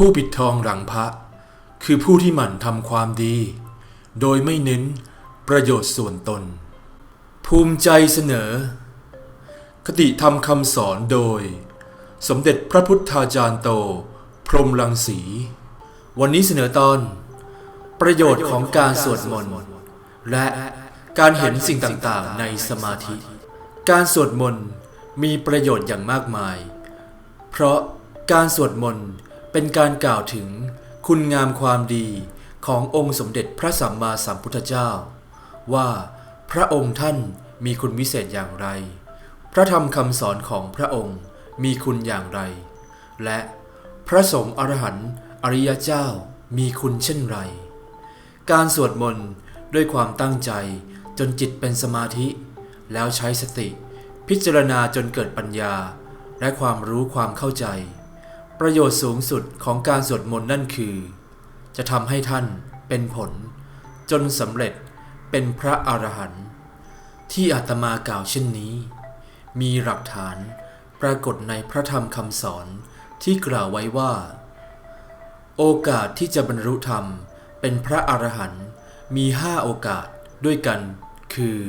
ผู้ปิดทองหลังพระ คือผู้ที่หมั่นทำความดี โดยไม่เน้นประโยชน์ส่วนตน ภูมิใจเสนอ คติธรรมคำสอนโดย สมเด็จพระพุทธาจารย์โต พรมลังสี วันนี้เสนอตอน ประโยชน์ของการสวดมนต์และการเห็นสิ่งต่างๆ ในสมาธิ การสวดมนต์มีประโยชน์อย่างมากมาย เพราะการสวดมนต์ เป็นการกล่าวถึงคุณงามความดีขององค์สมเด็จพระสัมมาสัมพุทธเจ้า ว่าพระองค์ท่านมีคุณวิเศษอย่างไร พระธรรมคำสอนของพระองค์มีคุณอย่างไร และพระสงฆ์อรหันต์อริยเจ้ามีคุณเช่นไร การสวดมนต์ด้วยความตั้งใจจนจิตเป็นสมาธิ แล้วใช้สติ พิจารณาจนเกิดปัญญา และความรู้ความเข้าใจ ประโยชน์สูงสุดของการสวดมนต์นั่นคือ จะทำให้ท่านเป็นผล จนสำเร็จเป็นพระอรหันต์ที่อาตมากล่าวเช่นนี้ มีหลักฐานปรากฏในพระธรรมคำสอนที่กล่าวไว้ว่า โอกาสที่จะบรรลุธรรมเป็นพระอรหันต์มีห้าโอกาสด้วยกัน คือ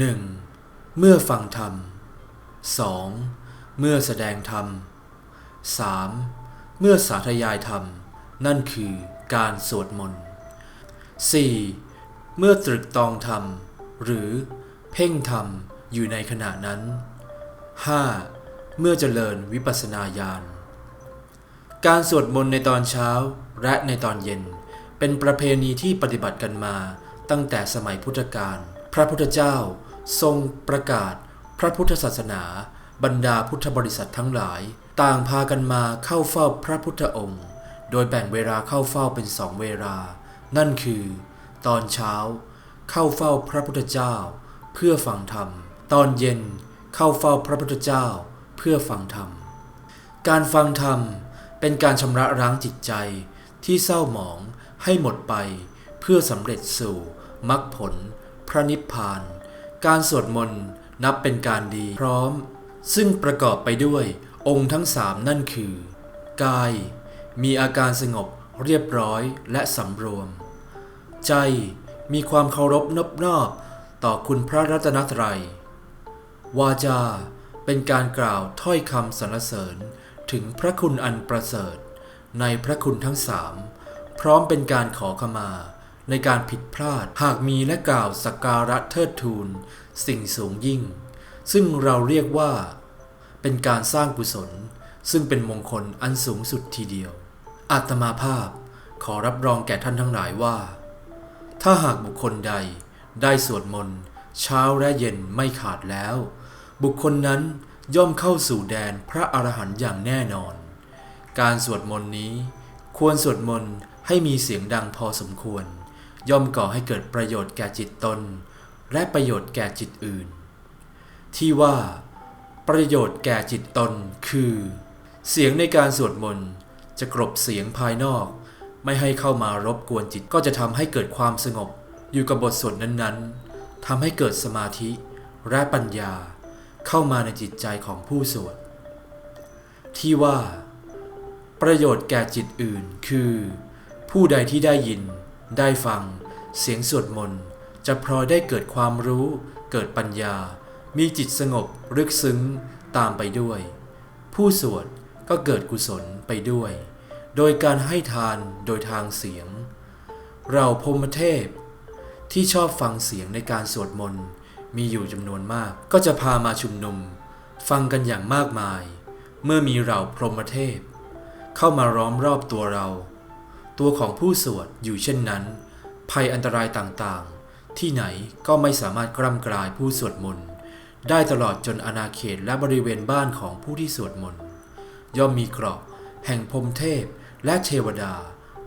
1. เมื่อฟังธรรม 2. เมื่อแสดงธรรม 3. เมื่อสาธยายธรรม นั่นคือการสวดมนต์ 4. เมื่อตรึกตองธรรม หรือเพ่งธรรมอยู่ในขณะนั้น 5. เมื่อเจริญวิปัสสนาญาณ การสวดมนต์ในตอนเช้าและในตอนเย็น เป็นประเพณีที่ปฏิบัติกันมาตั้งแต่สมัยพุทธกาล พระพุทธเจ้าทรงประกาศพระพุทธศาสนา บรรดาพุทธบริษัททั้งหลาย ต่างพากันมาเข้าเฝ้าพระพุทธองค์ โดยแบ่งเวลาเข้าเฝ้าเป็นสองเวลา นั่นคือ ตอนเช้า เข้าเฝ้าพระพุทธเจ้า เพื่อฟังธรรม ตอนเย็นเข้าเฝ้าพระพุทธเจ้า เพื่อฟังธรรม การฟังธรรมเป็นการชำระล้างจิตใจที่เศร้าหมองให้หมดไป เพื่อสำเร็จสู่มรรคผล พระนิพพาน การสวดมนต์นับเป็นการดีพร้อม ซึ่งประกอบไปด้วย องค์ทั้งสามนั่นคือ กาย มีอาการสงบเรียบร้อยและสำรวม ใจมีความเคารพนบนอบต่อคุณพระรัตนตรัย วาจาเป็นการกล่าวถ้อยคำสรรเสริญถึงพระคุณอันประเสริฐ ในพระคุณทั้งสามพร้อมเป็นการขอขมาในการผิดพลาดหากมีและกล่าวสักการะเทิดทูน สิ่งสูงยิ่ง ซึ่งเราเรียกว่า เป็นการสร้างกุศล ซึ่งเป็นมงคลอันสูงสุดทีเดียว อาตมาภาพขอรับรองแก่ท่านทั้งหลายว่า ถ้าหากบุคคลใดได้สวดมนต์เช้าและเย็นไม่ขาดแล้ว บุคคลนั้นย่อมเข้าสู่แดนพระอรหันต์อย่างแน่นอน การสวดมนต์นี้ ควรสวดมนต์ให้มีเสียงดังพอสมควร ย่อมก่อให้เกิดประโยชน์แก่จิตตน และประโยชน์แก่จิตอื่น ที่ว่า ประโยชน์แก่จิตตนคือ เสียงในการสวดมนต์จะกรบเสียงภายนอก ไม่ให้เข้ามารบกวนจิตก็จะทำให้เกิดความสงบ อยู่กับบทสวดนั้นๆทำให้เกิดสมาธิและปัญญาเข้ามาในจิตใจของผู้สวด ที่ว่า ประโยชน์แก่จิตอื่นคือ ผู้ใดที่ได้ยิน ได้ฟัง เสียงสวดมนต์จะพลอยได้เกิดความรู้ เกิดปัญญา มีจิตสงบลึกซึ้งตามไปด้วย ผู้สวดก็เกิดกุศลไปด้วย โดยการให้ทานโดยทางเสียง เราพรหมเทพ ที่ชอบฟังเสียงในการสวดมนต์มีอยู่จำนวนมากก็จะพามาชุมนุม ฟังกันอย่างมากมาย เมื่อมีเราพรหมเทพ เข้ามาล้อมรอบตัวเรา ตัวของผู้สวดอยู่เช่นนั้น ภัยอันตรายต่างๆ ที่ไหนก็ไม่สามารถกล้ำกลายผู้สวดมนต์ ได้ตลอดจนอาณาเขตและบริเวณบ้านของผู้ที่สวดมนต์ย่อมมีเกราะแห่งพรมเทพและเทวดา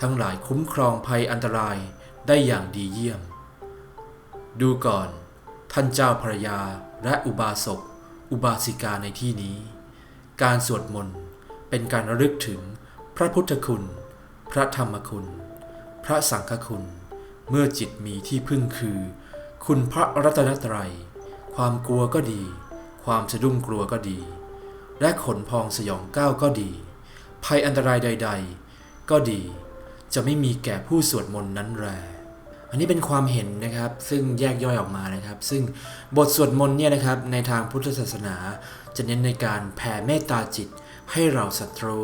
ทั้งหลายคุ้มครองภัยอันตรายได้อย่างดีเยี่ยม ดูก่อน ท่านเจ้าภรยาและอุบาสก อุบาสิกาในที่นี้ การสวดมนต์เป็นการระลึกถึงพระพุทธคุณ พระธรรมคุณ พระสังฆคุณ เมื่อจิตมีที่พึ่งคือ คุณพระรัตนตรัย ความกลัวก็ดี ความสะดุ้งกลัวก็ดี และขนพองสยองก้าวก็ดี ภัยอันตรายใด ๆ ก็ดี จะไม่มีแก่ผู้สวดมนต์นั้นแลอันนี้เป็นความเห็นนะครับซึ่งแยกย่อยออกมานะครับ ซึ่งบทสวดมนต์เนี่ยนะครับในทางพุทธศาสนา จะเน้นในการแผ่เมตตาจิต ให้เราศัตรู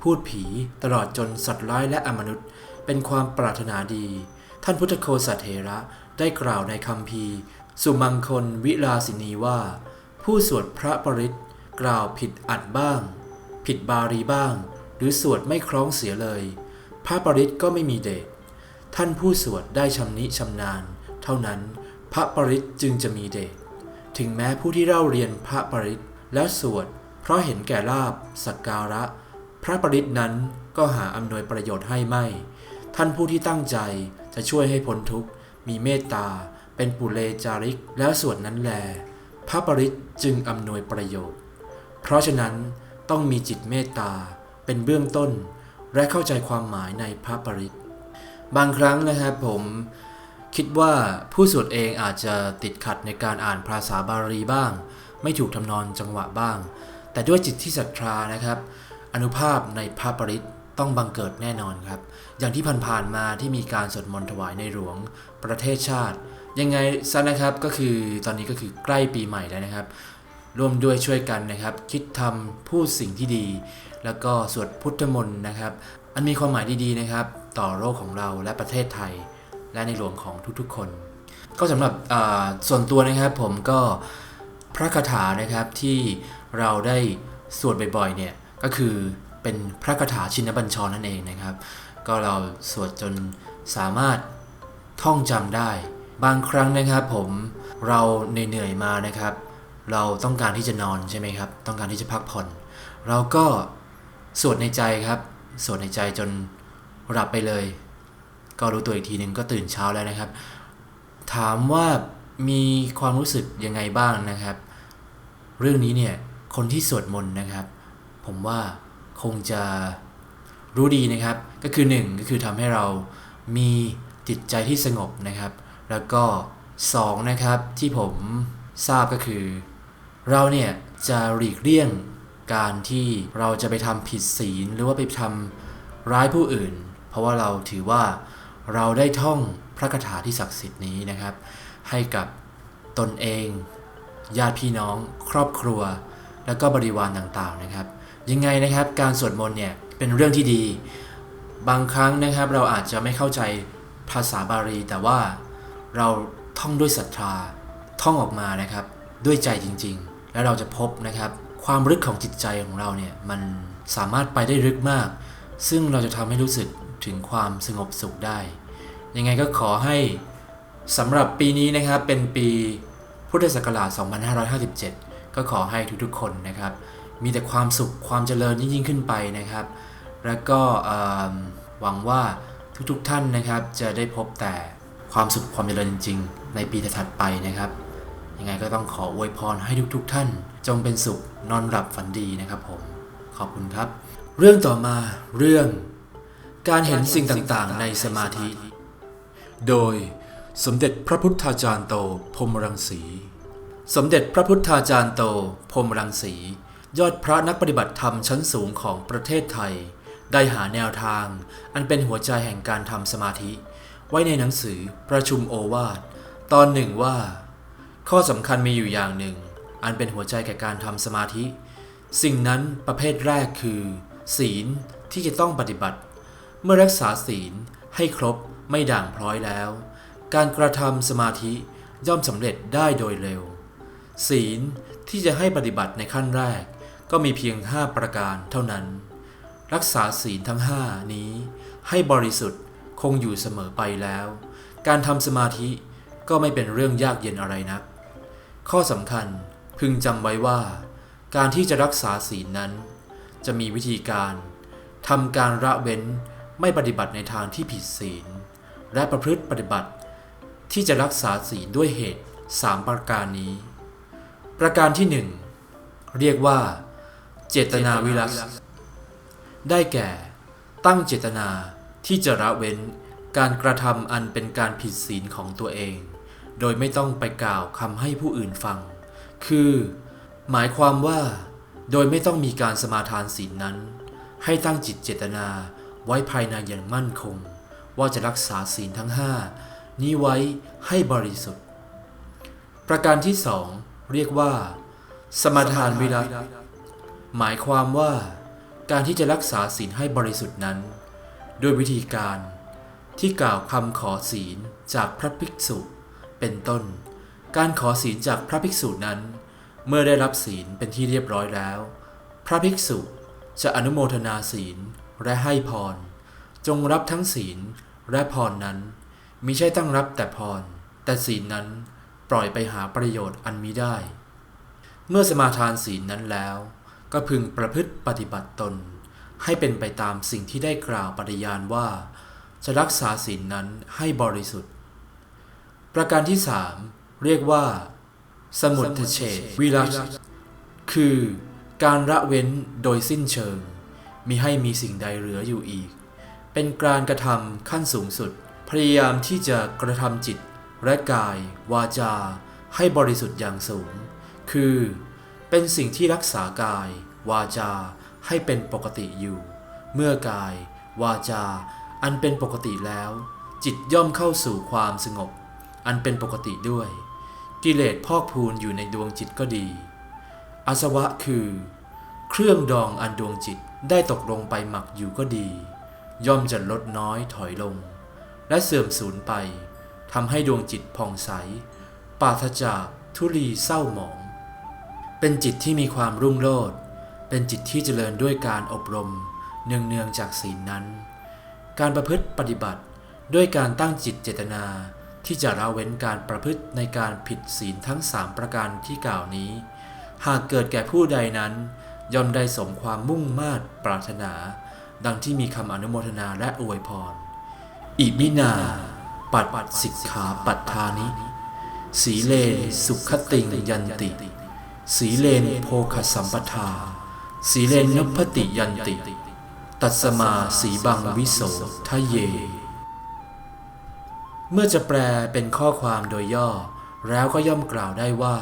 พูดผีตลอดจนสัตว์ร้ายและอมนุษย์ เป็นความปรารถนาดี ท่านพุทธโคสัตเถระได้กล่าวในคำพี สุมังคลวิลาสินีว่า ผู้สวดพระปริตกล่าวผิดอัดบ้าง ผิดบาลีบ้าง หรือสวดไม่คล้องเสียเลย พระปริตก็ไม่มีเดชท่านผู้สวดได้ชำนิชำนาญ เท่านั้นพระปริตจึงจะมีเดชถึงแม้ผู้ที่เล่าเรียนพระปริตและสวด เพราะเห็นแก่ลาบสักการะ พระปริตนั้นก็หาอำนวยประโยชน์ให้ไม่ ท่านผู้ที่ตั้งใจจะช่วยให้พ้นทุกข์มีเมตตา เป็นปุเรจาริก แล้วส่วดนั้นแล พระปริตจึงอำนวยประโยชน์ เพราะฉะนั้นต้องมีจิตเมตตาเป็นเบื้องต้น และเข้าใจความหมายในพระปริตบางครั้งนะครับผมคิดว่าผู้สวดเองอาจจะติดขัดในการอ่านภาษาบาลีบ้าง ไม่ถูกทำนองจังหวะบ้าง แต่ด้วยจิตที่ศรัทธานะครับ อนุภาพในพระปริตต้องบังเกิดแน่นอนครับ อย่างที่ผ่านๆมาที่มีการสวดมนต์ถวายในหลวง ประเทศชาติ ยังไงซะนะครับก็คือตอนนี้ก็คือใกล้ปีใหม่แล้วนะครับ ร่วมด้วยช่วยกันนะครับ คิดทำพูดสิ่งที่ดี แล้วก็สวดพุทธมนต์นะครับ อันมีความหมายดีๆนะครับ ต่อโลกของเราและประเทศไทย และในหลวงของทุกๆคน ก็สำหรับส่วนตัวนะครับผมก็พระคาถานะครับที่เราได้สวดบ่อยๆเนี่ยก็คือเป็นพระคาถาชินบัญชรนั่นเองนะครับ ก็เราสวดจนสามารถท่องจำได้ บางครั้งนะครับผมเราเหนื่อยมานะครับ เราต้องการที่จะนอนใช่ไหมครับ ต้องการที่จะพักผ่อน เราก็สวดในใจครับ สวดในใจจนหลับไปเลย ก็รู้ตัวอีกทีหนึ่งก็ตื่นเช้าแล้วนะครับ ถามว่ามีความรู้สึกยังไงบ้างนะครับ เรื่องนี้เนี่ยคนที่สวดมนต์นะครับ ผมว่าคงจะรู้ดีนะครับ ก็คือหนึ่งก็คือทำให้เรามีจิตใจที่สงบนะครับ แล้วก็สองนะครับที่ผมทราบก็คือ เราเนี่ยจะหลีกเลี่ยงการที่เราจะไปทำผิดศีลหรือว่าไปทำร้ายผู้อื่น เพราะว่าเราถือว่าเราได้ท่องพระคาถาที่ศักดิ์สิทธิ์นี้นะครับ ให้กับตนเอง ญาติพี่น้อง ครอบครัว แล้วก็บริวารต่างๆนะครับ ยังไงนะครับการสวดมนต์เนี่ยเป็นเรื่องที่ดี บางครั้งนะครับเราอาจจะไม่เข้าใจภาษาบาลีแต่ว่า เราท่องด้วยศรัทธาท่องออกมานะครับ ด้วยใจจริง ๆ แล้วเราจะพบนะครับ ความลึกของจิตใจของเราเนี่ยมันสามารถไปได้ลึกมาก ซึ่งเราจะทำให้รู้สึกถึงความสงบสุขได้ ยังไงก็ขอให้สำหรับปีนี้นะครับเป็นปีพุทธศักราช 2557 ก็ขอให้ทุกๆคนนะครับ มีแต่ความสุขความเจริญยิ่งขึ้นไปนะครับ แล้วก็หวังว่าทุกๆท่านนะครับจะได้พบแต่ ความสุขความเจริญจริง ๆ ในปีถัดๆไปนะครับ ยังไงก็ต้องขออวยพรให้ทุกๆท่าน จงเป็นสุขนอนหลับฝันดีนะครับผม ขอบคุณครับ เรื่องต่อมาเรื่อง การเห็นสิ่งต่างๆ ในสมาธิ โดยสมเด็จพระพุทธาจารย์โตพรมรังสี สมเด็จพระพุทธาจารย์โตพรมรังสี ยอดพระนักปฏิบัติธรรมชั้นสูงของประเทศไทย ได้หาแนวทาง อันเป็นหัวใจแห่งการทำสมาธิ ไว้ในหนังสือประชุมโอวาทตอนหนึ่งว่า ข้อสำคัญมีอยู่อย่างหนึ่ง อันเป็นหัวใจแก่การทำสมาธิ สิ่งนั้นประเภทแรกคือ ศีลที่จะต้องปฏิบัติ เมื่อรักษาศีลให้ครบไม่ด่างพร้อยแล้ว การกระทำสมาธิย่อมสำเร็จได้โดยเร็ว ศีลที่จะให้ปฏิบัติในขั้นแรก ก็มีเพียง 5 ประการเท่านั้น รักษาศีลทั้ง 5 นี้ให้บริสุทธิ์ คงอยู่เสมอไปแล้ว การทำสมาธิก็ไม่เป็นเรื่องยากเย็นอะไรนัก ข้อสำคัญพึงจำไว้ว่า การที่จะรักษาศีลนั้น จะมีวิธีการทำการละเว้นไม่ปฏิบัติในทางที่ผิดศีล และประพฤติปฏิบัติ ที่จะรักษาศีลด้วยเหตุ 3 ประการนี้ ประการที่ 1 เรียกว่า เจตนาวิรัตได้แก่ ตั้งเจตนา ที่จะละเว้นการกระทำอันเป็นการผิดศีลของตัวเอง โดยไม่ต้องไปกล่าวคำให้ผู้อื่นฟัง คือ หมายความว่า โดยไม่ต้องมีการสมาทานศีลนั้น ให้ตั้งจิตเจตนาไว้ภายในอย่างมั่นคง ว่าจะรักษาศีลทั้งห้านี้ไว้ให้บริสุทธิ์ ประการที่สองเรียกว่า สมาทานวิรัตหมายความว่า การที่จะรักษาศีลให้บริสุทธิ์นั้น โดยวิธีการที่กล่าวคำขอศีลจากพระภิกษุ เป็นต้น การขอศีลจากพระภิกษุนั้น เมื่อได้รับศีลเป็นที่เรียบร้อยแล้ว พระภิกษุจะอนุโมทนาศีลและให้พร จงรับทั้งศีลและพรนั้นมิใช่ตั้งรับแต่พร แต่ศีลนั้นปล่อยไปหาประโยชน์อันมิได้ เมื่อสมาทานศีลนั้นแล้ว ก็พึงประพฤติปฏิบัติตน ให้เป็นไปตามสิ่งที่ได้กล่าวปฏิญาณว่า จะรักษาศีลนั้นให้บริสุทธิ์ ประการที่สามเรียกว่า สมุทเฉดวิรัตคือการละเว้นโดยสิ้นเชิง มิให้มีสิ่งใดเหลืออยู่อีก เป็นการกระทำขั้นสูงสุด พยายามที่จะกระทำจิตและกาย วาจา ให้บริสุทธิ์อย่างสูง คือ เป็นสิ่งที่รักษากาย วาจา ให้เป็นปกติอยู่ เมื่อกาย วาจา อันเป็นปกติแล้ว จิตย่อมเข้าสู่ความสงบ อันเป็นปกติด้วย กิเลสพอกพูนอยู่ในดวงจิตก็ดี อาสวะคือ เครื่องดองอันดวงจิตได้ตกลงไปหมักอยู่ก็ดี ย่อมจะลดน้อยถอยลง และเสื่อมสูญไปทำให้ดวงจิตผ่องใสปราศจากทุลีเศร้าหมอง เป็นจิตที่มีความรุ่งโรจน์ เป็นจิตที่เจริญด้วยการอบรมเนืองๆจากศีลนั้น การประพฤติปฏิบัติด้วยการตั้งจิตเจตนาที่จะละเว้นการประพฤติในการผิดศีลทั้งสามประการที่กล่าวนี้ หากเกิดแก่ผู้ใดนั้น ย่อมได้สมความมุ่งมา่ปรารถนา ดังที่มีคำอนุโมทนาและอวยพร อิมินา ปัดปัดสิกขาปัตทานิ สีเลนสุขติงยันติ สีเลนโภคสัมปทา สีเลนนพติยันติ ตัสมาสีบังวิโสทะเย เมื่อจะแปลเป็นข้อความโดยย่อ แล้วก็ย่อมกล่าวได้ว่า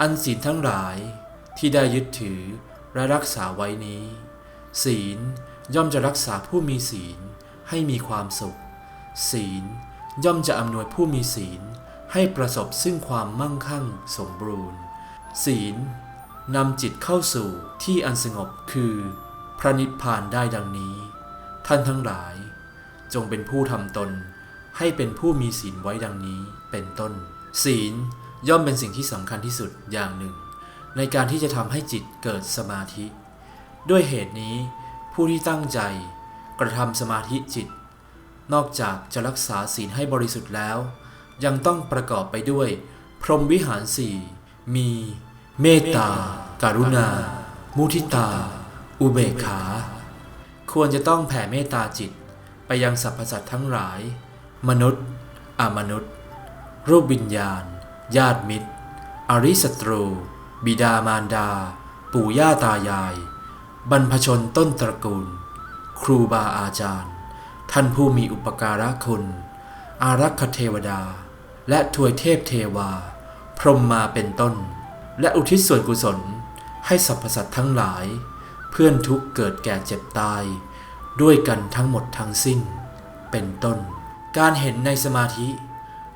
อันศีลทั้งหลายที่ได้ยึดถือและรักษาไว้นี้ ศีลย่อมจะรักษาผู้มีศีลให้มีความสุข ศีลย่อมจะอำนวยผู้มีศีลให้ประสบซึ่งความมั่งคั่งสมบูรณ์ ศีล นำจิตเข้าสู่ที่อันสงบคือพระนิพพานได้ดังนี้ ท่านทั้งหลาย จงเป็นผู้ทำตน ให้เป็นผู้มีศีลไว้ดังนี้เป็นต้น ศีลย่อมเป็นสิ่งที่สำคัญที่สุดอย่างหนึ่ง ในการที่จะทำให้จิตเกิดสมาธิ ด้วยเหตุนี้ ผู้ที่ตั้งใจกระทำสมาธิจิต นอกจากจะรักษาศีลให้บริสุทธิ์แล้ว ยังต้องประกอบไปด้วย พรหมวิหารสี่มี เมตตาการุณา มุทิตา อุเบกขา ควรจะต้องแผ่เมตตาจิตไปยังสรรพสัตว์ทั้งหลาย มนุษย์ อมนุษย์ รูปวิญญาณ ญาติมิตร อริสตรู บิดามารดา ปู่ย่าตายาย บรรพชนต้นตระกูล ครูบาอาจารย์ ท่านผู้มีอุปการะคุณ อารักขเทวดา และทวยเทพเทวา พรหมมาเป็นต้น และอุทิศส่วนกุศลให้สรรพสัตว์ทั้งหลาย เพื่อนทุกเกิดแก่เจ็บตาย ด้วยกันทั้งหมดทั้งสิ้น เป็นต้น การเห็นในสมาธิ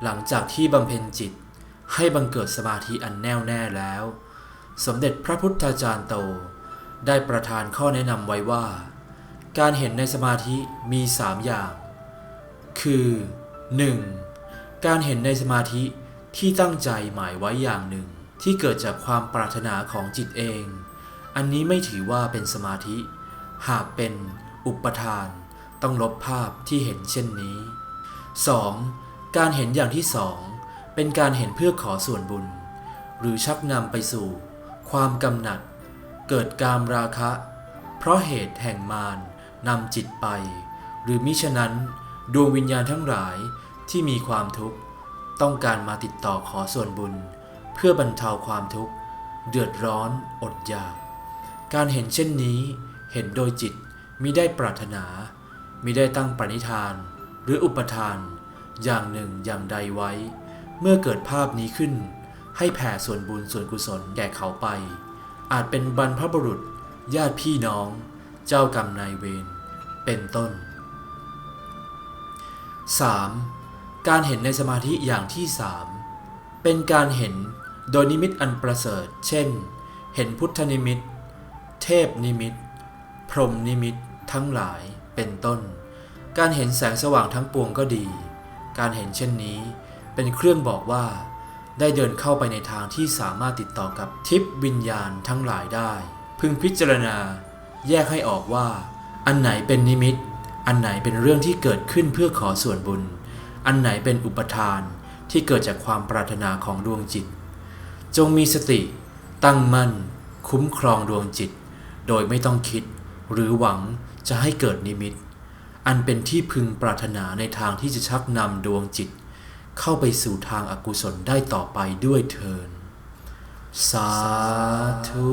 หลังจากที่บำเพ็ญจิต ให้บังเกิดสมาธิอันแน่วแน่แล้ว สมเด็จพระพุทธาจารย์โต ได้ประทานข้อแนะนำไว้ว่า การเห็นในสมาธิมีสามอย่าง คือ 1. การเห็นในสมาธิที่ตั้งใจหมายไว้อย่างหนึ่ง ที่เกิดจากความปรารถนาของจิตเอง อันนี้ไม่ถือว่าเป็นสมาธิ หากเป็นอุปทาน ต้องลบภาพที่เห็นเช่นนี้ 2. การเห็นอย่างที่สองเป็นการเห็นเพื่อขอส่วนบุญ หรือชักนำไปสู่ ความกำหนัด เกิดกามราคะ เพราะเหตุแห่งมารนำจิตไป หรือมิฉะนั้นดวงวิญญาณทั้งหลายที่มีความทุกข์ ต้องการมาติดต่อขอส่วนบุญ พื่อบรรเทาความทุกข์ เดือดร้อน อดอยาก การเห็นเช่นนี้เห็นโดยจิตมิได้ปรารถนามิได้ตั้งปณิธาน หรืออุปทาน อย่างหนึ่งอย่างใดไว้ เมื่อเกิดภาพนี้ขึ้น ให้แผ่ส่วนบุญส่วนกุศลแก่เขาไป อาจเป็นบรรพบุรุษ ญาติพี่น้อง เจ้ากรรมนายเวรเป็นต้น 3. การเห็นในสมาธิอย่างที่3เป็นการเห็น โดยนิมิตอันประเสริฐ เช่น เห็นพุทธนิมิต เทพนิมิต พรหมนิมิต ทั้งหลาย เป็นต้น การเห็นแสงสว่างทั้งปวงก็ดี การเห็นเช่นนี้ เป็นเครื่องบอกว่า ได้เดินเข้าไปในทางที่สามารถติดต่อกับทิพย์วิญญาณทั้งหลายได้ พึงพิจารณา แยกให้ออกว่า อันไหนเป็นนิมิต อันไหนเป็นเรื่องที่เกิดขึ้นเพื่อขอส่วนบุญ อันไหนเป็นอุปทานที่เกิดจากความปรารถนาของดวงจิต จงมีสติ ตั้งมั่น คุ้มครองดวงจิต โดยไม่ต้องคิด หรือหวังจะให้เกิดนิมิต อันเป็นที่พึงปรารถนาในทางที่จะชักนำดวงจิต เข้าไปสู่ทางอากุศลได้ต่อไปด้วยเทินสาธุ